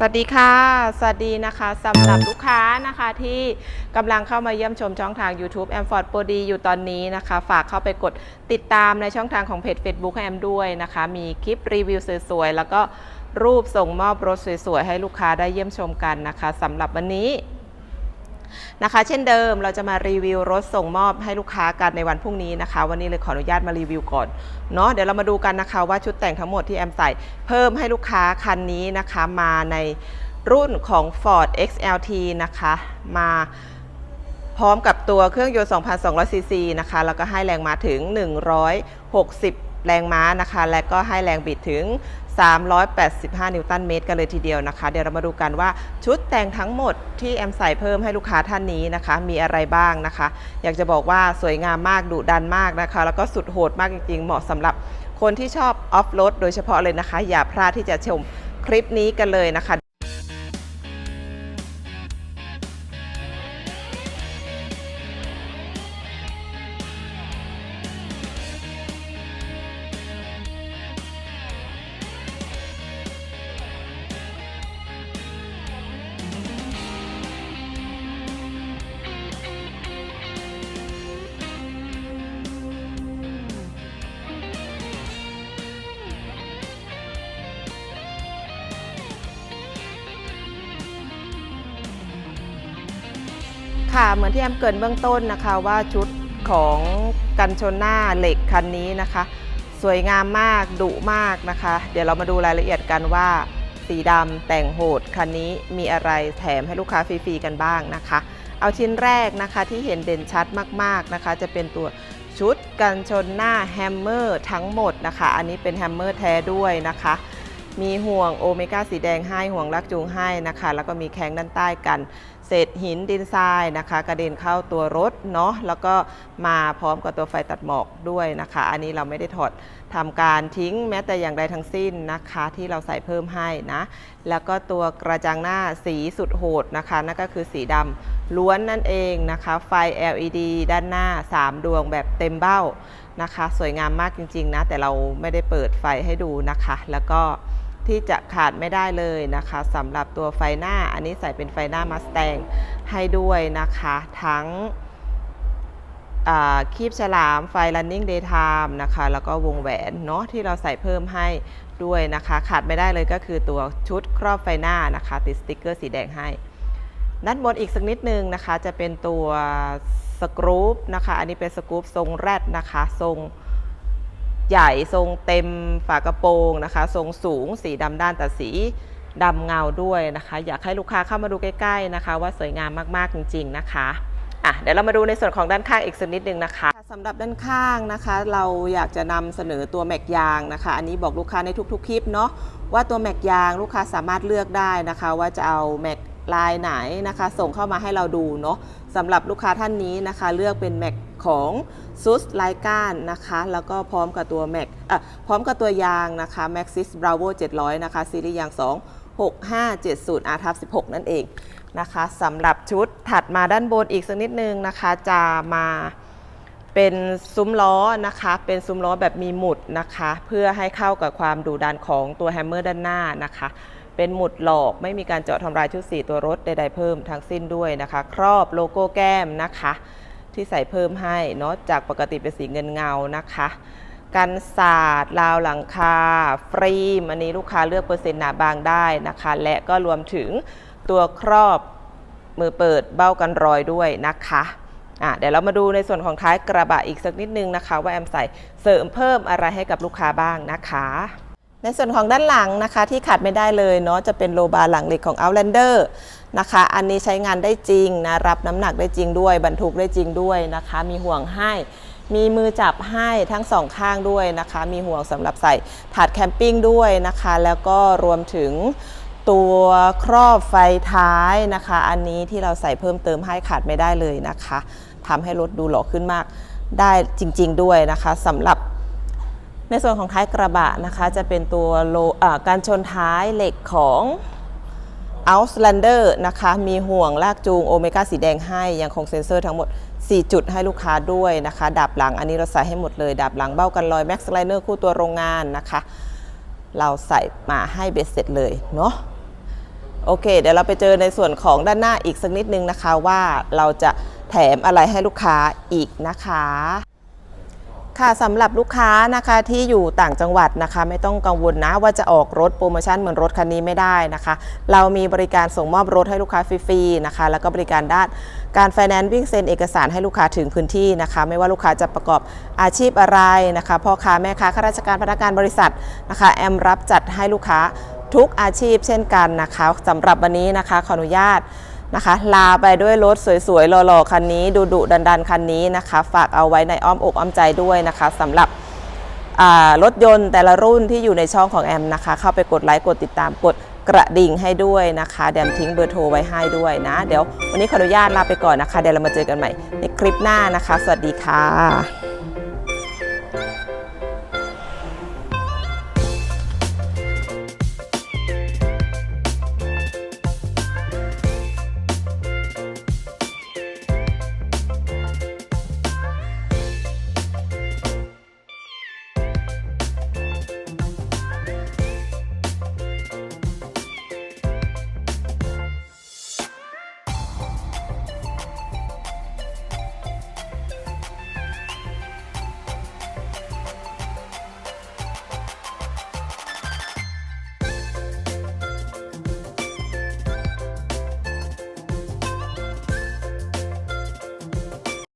สวัสดีค่ะ สวัสดีนะคะสำหรับลูกค้านะคะที่กำลังเข้ามาเยี่ยมชมช่องทาง YouTube แอมฟอร์ดโปรดีอยู่ตอนนี้นะคะ ฝากเข้าไปกดติดตามในช่องทางของเพจ Facebook แอมด้วยนะคะ มีคลิปรีวิวสวยๆ แล้วก็รูปส่งมอบรถสวยๆ ให้ลูกค้าได้เยี่ยมชมกันนะคะสำหรับวันนี้ นะคะ เช่นเดิมเราจะมารีวิวรถส่งมอบให้ลูกค้ากันในวันพรุ่งนี้นะคะ วันนี้เลยขออนุญาตมารีวิวก่อนเนาะเดี๋ยวเรามาดูกันนะคะว่าชุดแต่งทั้งหมดที่แอมใส่เพิ่มให้ลูกค้าคันนี้นะคะมาในรุ่นของ Ford XLT นะคะมาพร้อมกับตัวเครื่องยนต์ 2,200ซีซีนะคะแล้วก็ให้แรงมาถึง 160 แรงม้านะคะ และก็ให้แรงบิดถึง 385 นิวตันเมตรกันเลยทีเดียวนะคะ เดี๋ยวเรามาดูกันว่าชุดแต่งทั้งหมดที่แอมใส่เพิ่มให้ลูกค้าท่านนี้นะคะ มีอะไรบ้างนะคะ อยากจะบอกว่าสวยงามมากดุดันมากนะคะ แล้วก็สุดโหดมากจริงๆ เหมาะสำหรับคนที่ชอบออฟโรดโดยเฉพาะเลยนะคะ อย่าพลาดที่จะชมคลิปนี้กันเลยนะคะ ค่ะเหมือนที่แอมเกินเบื้องต้นนะคะว่าชุดของกันชนหน้าเหล็กคันนี้นะคะ สวยงามมากดุมากนะคะ เดี๋ยวเรามาดูรายละเอียดกันว่าสีดำแต่งโหดคันนี้มีอะไรแถมให้ลูกค้าฟรีๆกันบ้างนะคะ เอาชิ้นแรกนะคะที่เห็นเด่นชัดมากๆนะคะ จะเป็นตัวชุดกันชนหน้าแฮมเมอร์ทั้งหมดนะคะ อันนี้เป็นแฮมเมอร์แท้ด้วยนะคะ มีห่วงโอเมก้าสีแดงให้ห่วงลักจูงให้นะคะ แล้วก็มีแข้งด้านใต้กัน เศษหินดินทรายนะคะ กระเด็นเข้าตัวรถเนาะแล้วก็มาพร้อมกับตัวไฟตัดหมอกด้วยนะคะ อันนี้เราไม่ได้ถอดทำการทิ้งแม้แต่อย่างใดทั้งสิ้นนะคะ ที่เราใส่เพิ่มให้นะ แล้วก็ตัวกระจังหน้าสีสุดโหดนะคะนั่นก็คือสีดำล้วนนั่นเองนะคะ ไฟ LED ด้านหน้า 3 ดวงแบบเต็มเบ้านะคะ สวยงามมากจริงๆนะ แต่เราไม่ได้เปิดไฟให้ดูนะคะ แล้วก็ ที่จะขาดไม่ได้เลยนะคะสำหรับตัวไฟหน้า อันนี้ใส่เป็นไฟหน้ามาสแตงให้ด้วยนะคะ ทั้งคีบฉลามไฟ running daytime นะคะ แล้วก็วงแหวนเนาะที่เราใส่เพิ่มให้ด้วยนะคะ ขาดไม่ได้เลยก็คือตัวชุดครอบไฟหน้านะคะ ติดสติกเกอร์สีแดงให้ด้านบนอีกสักนิดนึงนะคะ จะเป็นตัวสกรูปนะคะ อันนี้เป็นสกรูปทรงแรดนะคะ ทรง ใหญ่ทรงเต็มฝากระโปรงนะคะ ทรงสูงสีดำด้านแต่สีดำเงาด้วยนะคะ อยากให้ลูกค้าเข้ามาดูใกล้ๆนะคะ ว่าสวยงามมากๆจริง ๆนะคะอะเดี๋ยวเรามาดูในส่วนของด้านข้างอีกสักนิดนึงนะคะสำหรับด้านข้างนะคะ เราอยากจะนำเสนอตัวแม็กยางนะคะ อันนี้บอกลูกค้าในทุกๆคลิปเนาะว่าตัวแม็กยางลูกค้าสามารถเลือกได้นะคะ ว่าจะเอาแม็ก ลายไหนนะคะ ส่งเข้ามาให้เราดูเนาะสำหรับลูกค้าท่านนี้นะคะ เลือกเป็นแม็กของซุสไลก้านนะคะ แล้วก็พร้อมกับตัวแม็กอะพร้อมกับตัวยางนะคะ Maxis Bravo 700 นะคะ ซีรีส์ยาง 2 6570 R ทับ16 นั่นเองนะคะสำหรับชุดถัดมาด้านบนอีกสักนิดนึงนะคะ จะมาเป็นซุ้มล้อนะคะ เป็นซุ้มล้อแบบมีหมุดนะคะ เพื่อให้เข้ากับความดุดันของตัวแฮมเมอร์ด้านหน้านะคะ เป็นหมุดหลอกไม่มีการเจาะทำลายชุดสีตัวรถใดๆเพิ่มทั้งสิ้นด้วยนะคะ ครอบโลโก้แก้มนะคะ ที่ใส่เพิ่มให้เนาะจากปกติเป็นสีเงินเงานะคะกันศาสตร์ราวหลังคาฟรีมอันนี้ลูกค้าเลือกเปอร์เซ็นต์หนาบางได้นะคะ และก็รวมถึงตัวครอบมือเปิดเบ้ากันรอยด้วยนะคะอะเดี๋ยวเรามาดูในส่วนของท้ายกระบะอีกสักนิดนึงนะคะ ว่าแอมใส่เสริมเพิ่มอะไรให้กับลูกค้าบ้างนะคะ ในส่วนของด้านหลังนะคะที่ขาดไม่ได้เลยเนาะจะเป็นโลบาร์หลังเหล็กของ Outlander นะคะ อันนี้ใช้งานได้จริงนะรับน้ำหนักได้จริงด้วย บรรทุกได้จริงด้วยนะคะ มีห่วงให้ มีมือจับให้ทั้งสองข้างด้วยนะคะ มีห่วงสำหรับใส่ถาดแคมปิ้งด้วยนะคะ แล้วก็รวมถึงตัวครอบไฟท้ายนะคะ อันนี้ที่เราใส่เพิ่มเติมให้ขาดไม่ได้เลยนะคะทำให้รถดูหล่อขึ้นมากได้จริง ๆ ด้วยนะคะสำหรับ ในส่วนของท้ายกระบะนะคะจะเป็นตัวโลการชนท้ายเหล็กของ Outlander นะคะ มีห่วงลากจูงโอเมก้าสีแดงให้ ยังคงเซ็นเซอร์ทั้งหมด 4 จุดให้ลูกค้าด้วยนะคะ ดับหลังอันนี้เราใส่ให้หมดเลย ดับหลังเบ้ากันรอย Max Liner คู่ตัวโรงงานนะคะ เราใส่มาให้เบ็ดเสร็จเลยเนาะโอเค เดี๋ยวเราไปเจอในส่วนของด้านหน้าอีกสักนิดนึงนะคะว่าเราจะแถมอะไรให้ลูกค้าอีกนะคะ ค่ะสำหรับลูกค้านะคะที่อยู่ต่างจังหวัดนะคะ ไม่ต้องกังวลนะว่าจะออกรถโปรโมชั่นเหมือนรถคันนี้ไม่ได้นะคะ เรามีบริการส่งมอบรถให้ลูกค้าฟรีๆนะคะ แล้วก็บริการด้านการไฟแนนซ์วิ่งเซ็นเอกสารให้ลูกค้าถึงพื้นที่นะคะ ไม่ว่าลูกค้าจะประกอบอาชีพอะไรนะคะพ่อค้าแม่ค้าข้าราชการพนักงานบริษัทนะคะแอมรับจัดให้ลูกค้าทุกอาชีพเช่นกันนะคะสำหรับวันนี้นะคะขออนุญาต นะคะ ลาไปด้วยรถสวยๆหล่อๆคันนี้ดุดุดันๆคันนี้นะคะ ฝากเอาไว้ในอ้อมอกอ้อมใจด้วยนะคะสำหรับรถยนต์แต่ละรุ่นที่อยู่ในช่องของแอมนะคะ เข้าไปกดไลค์กดติดตามกดกระดิ่งให้ด้วยนะคะเดี๋ยวแอมทิ้งเบอร์โทรไว้ให้ด้วยนะ เดี๋ยววันนี้ขออนุญาตลาไปก่อนนะคะ เดี๋ยวเรามาเจอกันใหม่ในคลิปหน้านะคะ สวัสดีค่ะ